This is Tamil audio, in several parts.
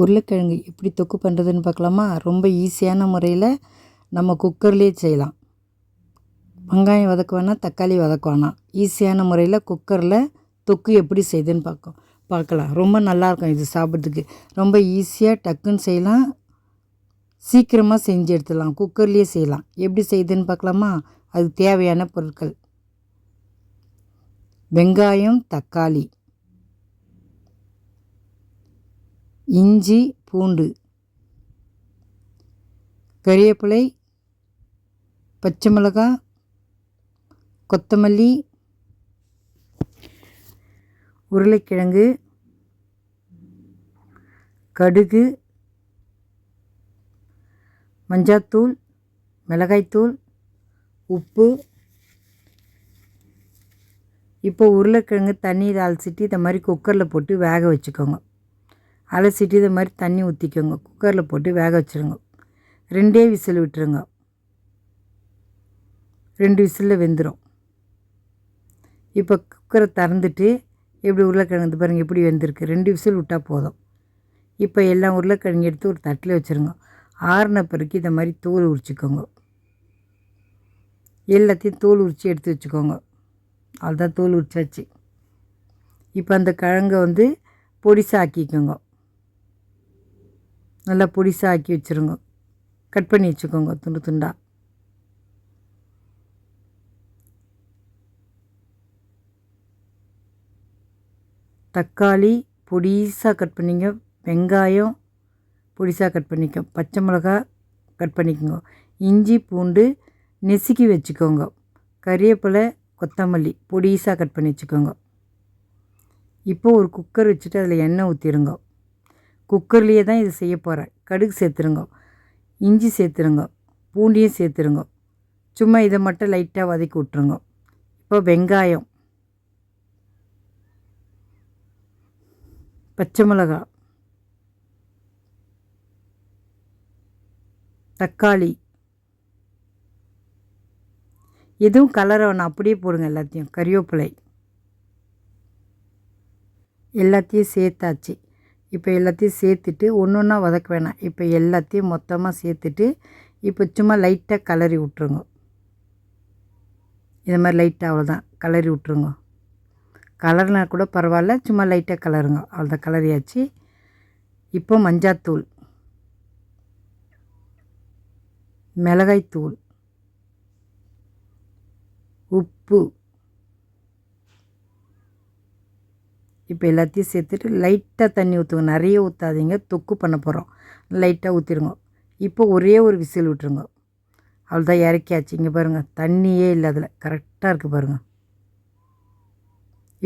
உருளைக்கிழங்கு எப்படி தொக்கு பண்ணுறதுன்னு பார்க்கலாமா? ரொம்ப ஈஸியான முறையில் நம்ம குக்கர்லேயே செய்யலாம். வெங்காயம் வதக்க வேணாம் தக்காளி வதக்க வேணாம் ஈஸியான முறையில் குக்கரில் தொக்கு எப்படி செய்யுதுன்னு பார்க்கும் பார்க்கலாம். ரொம்ப நல்லாயிருக்கும் இது சாப்பிட்றதுக்கு. ரொம்ப ஈஸியாக டக்குன்னு செய்யலாம். சீக்கிரமாக செஞ்சு எடுத்துடலாம். குக்கர்லேயே செய்யலாம். எப்படி செய்யுதுன்னு பார்க்கலாமா? அதுக்கு தேவையான பொருட்கள். வெங்காயம் தக்காளி. இஞ்சி பூண்டு. கறிவேப்பிலை பச்சை மிளகாய் கொத்தமல்லி உருளைக்கிழங்கு கடுகு மஞ்சாத்தூள் மிளகாய்த்தூள் உப்பு. இப்போ உருளைக்கிழங்கு தண்ணியில் அலசிட்டு இந்த மாதிரி குக்கரில் போட்டு வேக வச்சுக்கோங்க. அலசிட்டு இது மாதிரி தண்ணி ஊற்றிக்கோங்க குக்கரில் போட்டு வேக வச்சுருங்க. ரெண்டே விசில் விட்டுருங்க. ரெண்டு விசிலில் வெந்துடும் இப்போ குக்கரை திறந்துட்டு எப்படி உருளைக்கிழங்கு பாருங்கள் எப்படி வெந்திருக்கு. ரெண்டு விசில் விட்டால் போதும். இப்போ எல்லாம் உருளைக்கிழங்கு எடுத்து ஒரு தட்டில் வச்சுருங்க. ஆறின பிறகு இதை மாதிரி தோல் உரிச்சிக்கோங்க. எல்லாத்தையும் தோல் உரித்து எடுத்து வச்சுக்கோங்க. அவ்வளோதான் தோல் உரிச்சாச்சு. இப்போ அந்த கிழங்கை வந்து பொடிசாக்கிக்கோங்க நல்லா பொடிசாக ஆக்கி வச்சுருங்க. கட் பண்ணி வச்சுக்கோங்க துண்டு துண்டாக தக்காளி பொடிசாக கட் பண்ணிங்க வெங்காயம் பொடிசாக கட் பண்ணிக்க பச்சை மிளகா கட் பண்ணிக்கோங்க. இஞ்சி பூண்டு நெசுக்கி வச்சுக்கோங்க. கறிவேப்பிலை கொத்தமல்லி பொடிசாக கட் பண்ணி வச்சுக்கோங்க. இப்போ ஒரு குக்கர் வச்சுட்டு அதில் எண்ணெய் ஊற்றிடுங்க குக்கர்லேயே தான் இது செய்ய போகிறேன் கடுகு சேர்த்துருங்க. இஞ்சி சேர்த்துருங்க. பூண்டியும் சேர்த்துருங்க. சும்மா இதை மட்டும் லைட்டாக வதக்கி விட்ருங்க இப்போ வெங்காயம். பச்சை மிளகா தக்காளி. எதுவும் கலரை ஒன்று அப்படியே போடுங்க எல்லாத்தையும். கறிவேப்பிலை. எல்லாத்தையும் சேர்த்தாச்சு. இப்போ எல்லாத்தையும் சேர்த்துட்டு ஒன்று ஒன்றா வதக்க வேணாம். இப்போ எல்லாத்தையும் மொத்தமாக சேர்த்துட்டு இப்போ சும்மா லைட்டாக கலரி விட்ருங்க இது மாதிரி லைட்டாக அவ்வளோதான் கலரி விட்ருங்க கலர்னா கூட பரவாயில்ல சும்மா லைட்டாக கலருங்க. அவ்வளோதான் கலரியாச்சு இப்போ மஞ்சாத்தூள். மிளகாய்த்தூள். உப்பு. இப்போ எல்லாத்தையும் சேர்த்துட்டு லைட்டாக தண்ணி ஊற்றுங்க நிறைய ஊற்றாதீங்க தொக்கு பண்ண போகிறோம் லைட்டாக ஊற்றிடுங்க இப்போ ஒரே ஒரு விசில் விட்டுருங்க. அவ்வளோதான் இறக்கியாச்சு. இங்கே பாருங்கள் தண்ணியே இல்லை அதில். கரெக்டாக இருக்குது பாருங்கள்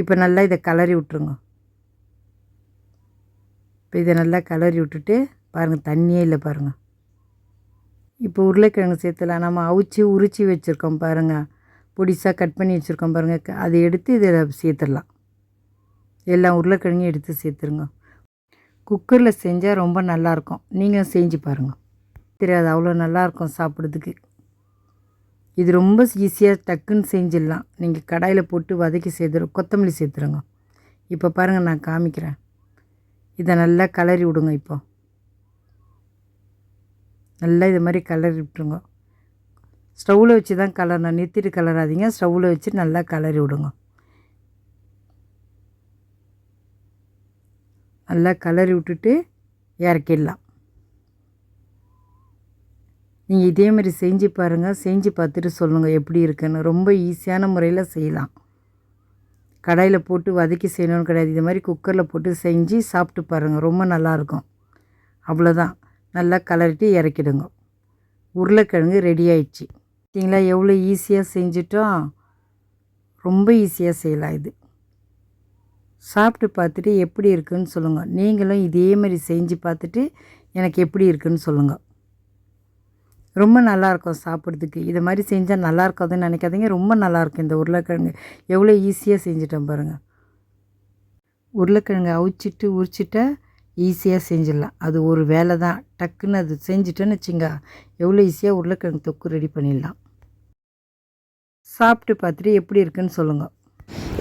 இப்போ நல்லா இதை கலரி விட்ருங்க இப்போ இதை நல்லா கலரி விட்டுட்டு பாருங்கள் தண்ணியே இல்லை பாருங்கள் இப்போ உருளைக்கிழங்கு சேர்த்துலாம். நம்ம அவிச்சு உரிச்சி வச்சுருக்கோம் பாருங்கள் பொடிசாக கட் பண்ணி வச்சுருக்கோம் பாருங்கள் அதை எடுத்து இதில் சேர்த்துடலாம். எல்லாம் உருளைக்கிழங்கையும் எடுத்து சேர்த்துருங்க. குக்கரில் செஞ்சால் ரொம்ப நல்லாயிருக்கும் நீங்களும் செஞ்சு பாருங்கள் தெரியாது அவ்வளோ நல்லாயிருக்கும் சாப்பிட்றதுக்கு. இது ரொம்ப ஈஸியாக டக்குன்னு செஞ்சிடலாம். நீங்கள் கடாயில் போட்டு வதக்கி சேர்த்துரு கொத்தமல்லி சேர்த்துருங்க. இப்போ பாருங்கள் நான் காமிக்கிறேன். இதை நல்லா கலரி விடுங்க இப்போ. நல்லா இது மாதிரி கலரி விட்டுருங்க. ஸ்டவ்வில் வச்சு தான் கலரணும் நிறுத்திட்டு கலராதிங்க ஸ்டவ்வில் வச்சு நல்லா கலரி விடுங்க. நல்லா கலரி விட்டுட்டு இறக்கிடலாம். நீங்கள் இதே மாதிரி செஞ்சு பாருங்கள் செஞ்சு பார்த்துட்டு சொல்லுங்கள் எப்படி இருக்குன்னு. ரொம்ப ஈஸியான முறையில் செய்யலாம். கடாயில் போட்டு வதக்கி செய்யணும்னு கிடையாது. இது மாதிரி குக்கரில் போட்டு செஞ்சு சாப்பிட்டு பாருங்கள் ரொம்ப நல்லாயிருக்கும். அவ்வளோதான். நல்லா கலரிட்டு இறக்கிடுங்க. உருளைக்கிழங்கு ரெடி ஆயிடுச்சு. பார்த்தீங்களா? எவ்வளோ ஈஸியாக செஞ்சிட்டோம். ரொம்ப ஈஸியாக செய்யலாம் இது. சாப்பிட்டு பார்த்துட்டு எப்படி இருக்குன்னு சொல்லுங்கள் நீங்களும் இதே மாதிரி செஞ்சு பார்த்துட்டு எனக்கு எப்படி இருக்குன்னு சொல்லுங்கள் ரொம்ப நல்லாயிருக்கும் சாப்பிட்றதுக்கு. இது மாதிரி செஞ்சால் நல்லா இருக்காதுன்னு நினைக்காதீங்க. ரொம்ப நல்லாயிருக்கும் இந்த உருளைக்கிழங்கு. எவ்வளோ ஈஸியாக செஞ்சிட்டோம் பாருங்கள் உருளைக்கிழங்கு அவிச்சிட்டு உரிச்சிட்டா ஈஸியாக செஞ்சிடலாம். அது ஒரு வேலை தான். டக்குன்னு அது செஞ்சிட்டேன்னு வச்சுங்க எவ்வளோ ஈஸியாக உருளைக்கிழங்கு தொக்கு ரெடி பண்ணிடலாம். சாப்பிட்டு பார்த்துட்டு எப்படி இருக்குன்னு சொல்லுங்கள்